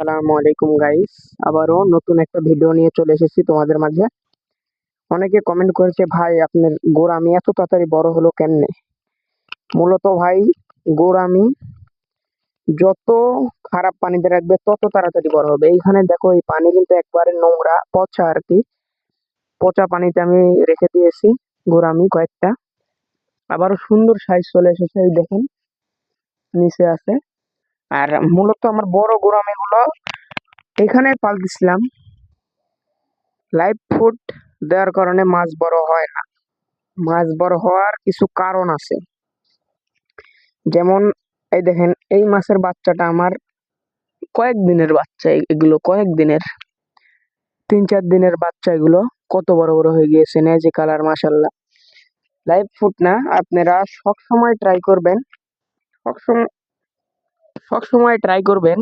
আসসালামু আলাইকুম গাইস আবারও নতুন একটা ভিডিও নিয়ে চলে এসেছি তোমাদের মাঝে। অনেকে কমেন্ট করেছে, ভাই, আপনার গোড়ামি এত তাড়াতাড়ি বড় হলো কেমনে? মূলত ভাই, গোড়ামি যত খারাপ পানিতে রাখবে, তত তাড়াতাড়ি বড় হবে। এইখানে দেখো, এই পানি কিন্তু একবারে নোংরা পচা আর কি পচা পানিতে আমি রেখে দিয়েছি গোড়ামি কয়েকটা। আবারও সুন্দর সাইজ চলে এসেছে, এই দেখুন। নিচে আছে। আর মূলত আমার বড় গোড়ামি হলো এখানে পাল দিছিলাম। লাইভ ফুড দেওয়ার কারণে মাছ বড় হয় না। মাছ বড় হওয়ার কিছু কারণ আছে। যেমন এই দেখেন, এই মাছের বাচ্চাটা আমার কয়েক দিনের বাচ্চা এগুলো কয়েক দিনের তিন চার দিনের বাচ্চা এগুলো কত বড় বড় হয়ে গিয়েছে নেজি কালার মাসাল্লাহ লাইভ ফুড না, আপনারা সবসময় ট্রাই করবেন। সবসময় সবসময় ট্রাই করবেন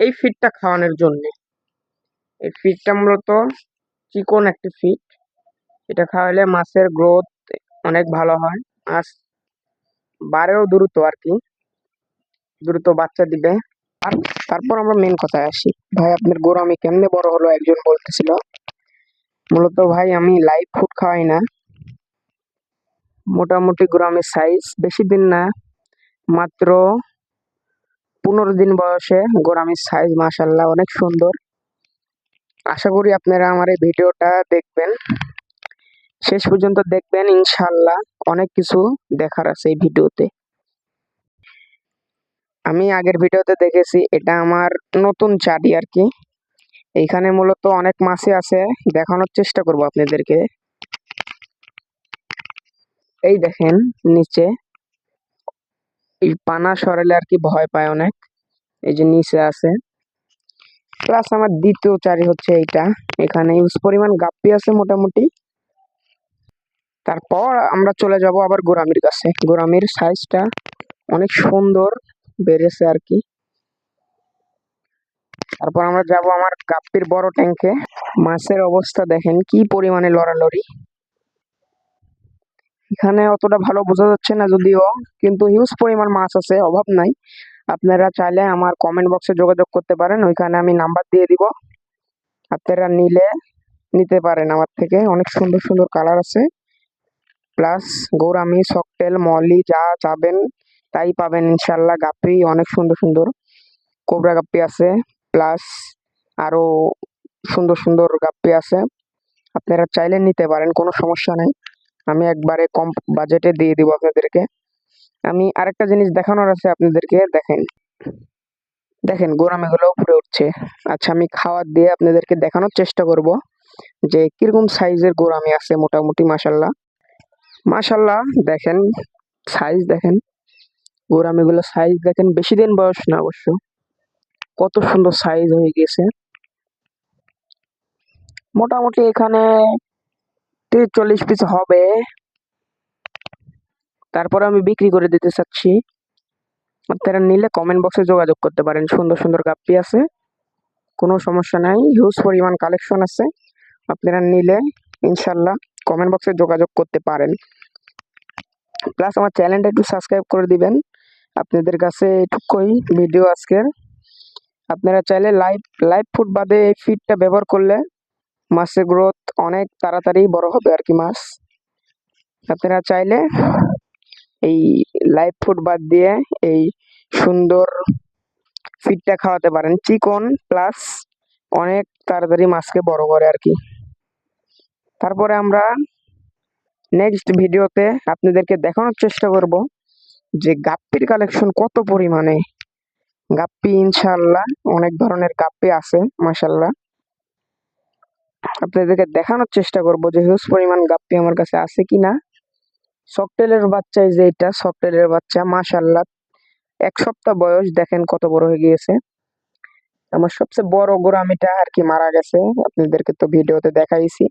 এই ফিডটা খাওয়ানোর জন্য। এই ফিডটা মূলত চিকন একটি ফিড এটা খাওয়ালে মাছের গ্রোথ অনেক ভালো হয়। মাছ বাড়েও দ্রুত আর কি। দ্রুত বাচ্চা দিবে। আর তারপর আমরা মেন কথায় আসি। ভাই, আপনার গরু আমি কেমনে বড় হলো একজন বলতেছিল। মূলত ভাই, আমি লাইভ ফুড খাওয়াই না। মোটামুটি গ্রামের সাইজ বেশি দিন না। মাত্র পনেরো দিন বয়সে, গোরামির সাইজ মাসাল্লাহ অনেক সুন্দর। আশা করি আপনারা আমার এই ভিডিওটা দেখবেন। শেষ পর্যন্ত দেখবেন ইনশাল্লাহ অনেক কিছু দেখার আছে এই ভিডিওতে। আমি আগের ভিডিওতে দেখেছি, এটা আমার নতুন চাটি আর কি। এইখানে মূলত অনেক মাছই আছে, দেখানোর চেষ্টা করব আপনাদেরকে। এই দেখেন, নিচে। এই পানা সরালে আর কি ভয় পায় অনেক। এই যে নিচে আছে। প্লাস আমার দ্বিতীয় চারি হচ্ছে এইটা। এখানে ইউজ পরিমাণ গাপ্পি আছে মোটামুটি। তারপর আমরা চলে যাব আবার গোরামির কাছে। গোরামির সাইজটা অনেক সুন্দর বেড়েছে আর কি। তারপর আমরা যাব আমার গাপ্পির বড় ট্যাঙ্কে মাছের অবস্থা দেখেন কি পরিমাণে লড়ালড়ি। এখানে অতটা ভালো বোঝা যাচ্ছে না যদিও, কিন্তু হিউজ পরিমাণ মাছ আছে, অভাব নাই। আপনারা চাইলে আমার কমেন্ট বক্সে যোগাযোগ করতে পারেন, ওইখানে আমি নাম্বার দিয়ে দিব। আপনারা নিলে নিতে পারেন আমার থেকে, অনেক সুন্দর সুন্দর কালার আছে। প্লাস গৌরামি, সকটেল, মলি, যা চাবেন, তাই পাবেন ইনশাল্লাহ গাপ্পি অনেক সুন্দর সুন্দর। কোবরা গাপ্পি আছে প্লাস আরও সুন্দর সুন্দর গাপ্পি আছে। আপনারা চাইলে নিতে পারেন, কোনো সমস্যা নেই। আমি একবারে কম বাজেটে দিয়ে দিব আপনাদেরকে। আমি আরেকটা জিনিস দেখানোর আছে আপনাদেরকে, দেখেন। দেখেন গোরামিগুলো উপরে উঠছে। আচ্ছা আমি খাওয়ার দিয়ে আপনাদেরকে দেখানোর চেষ্টা করব যে কীরকম সাইজের গোরামি আছে মোটামুটি মাসাল্লাহ মাসাল্লাহ দেখেন সাইজ দেখেন। গোরামিগুলো সাইজ দেখেন, বেশি দিন বয়স না অবশ্য। কত সুন্দর সাইজ হয়ে গেছে মোটামুটি এখানে তিরিশ চল্লিশ পিস হবে। তারপরে আমি বিক্রি করে দিতে চাচ্ছি। আপনারা নিলে কমেন্ট বক্সে যোগাযোগ করতে পারেন। সুন্দর সুন্দর গাপ্পি আছে। কোনো সমস্যা নাই। হিউজ পরিমাণ কালেকশন আছে। আপনারা নিলে ইনশাল্লাহ কমেন্ট বক্সে যোগাযোগ করতে পারেন। প্লাস আমার চ্যানেলটা একটু সাবস্ক্রাইব করে দিবেন। আপনাদের কাছে এটুকুই ভিডিও আজকের। আপনারা চাইলে লাইভ লাইভ ফুড বাদে এই ফিডটা ব্যবহার করলে মাছের গ্রোথ অনেক তাড়াতাড়ি বড় হবে আর কি মাছ। আপনারা চাইলে এই লাইভ ফুড বাদ দিয়ে এই সুন্দর ফিডটা খাওয়াতে পারেন। চিকন প্লাস অনেক তাড়াতাড়ি মাছকে বড় করে আর কি। তারপরে আমরা নেক্সট ভিডিওতে আপনাদেরকে দেখানোর চেষ্টা করব যে গাপ্পির কালেকশন কত পরিমাণে। গাপ্পি ইনশাল্লাহ অনেক ধরনের গাপ্পি আছে মাসাল্লাহ আপনাদেরকে দেখানোর চেষ্টা করব যে হিউজ পরিমাণ গাপ্পি আমার কাছে আছে কিনা। সকটেলের বাচ্চা যে এটা সকটেলের বাচ্চা মাশাল্লাহ এক সপ্তাহ বয়স, দেখেন কত বড় হয়ে গিয়েছে। আমার সবচেয়ে বড় গোরামিটা আর কি মারা গেছে। আপনাদেরকে তো ভিডিওতে দেখাইছি।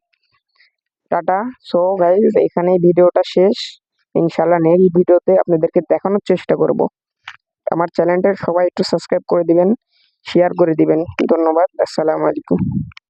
টাটা। সো গাইজ এখানেই ভিডিওটা শেষ। ইনশাল্লাহ নেক্সট ভিডিওতে আপনাদেরকে দেখানোর চেষ্টা করব। আমার চ্যানেলটা সবাই একটু সাবস্ক্রাইব করে দিবেন শেয়ার করে দিবেন। ধন্যবাদ। আসসালামু আলাইকুম।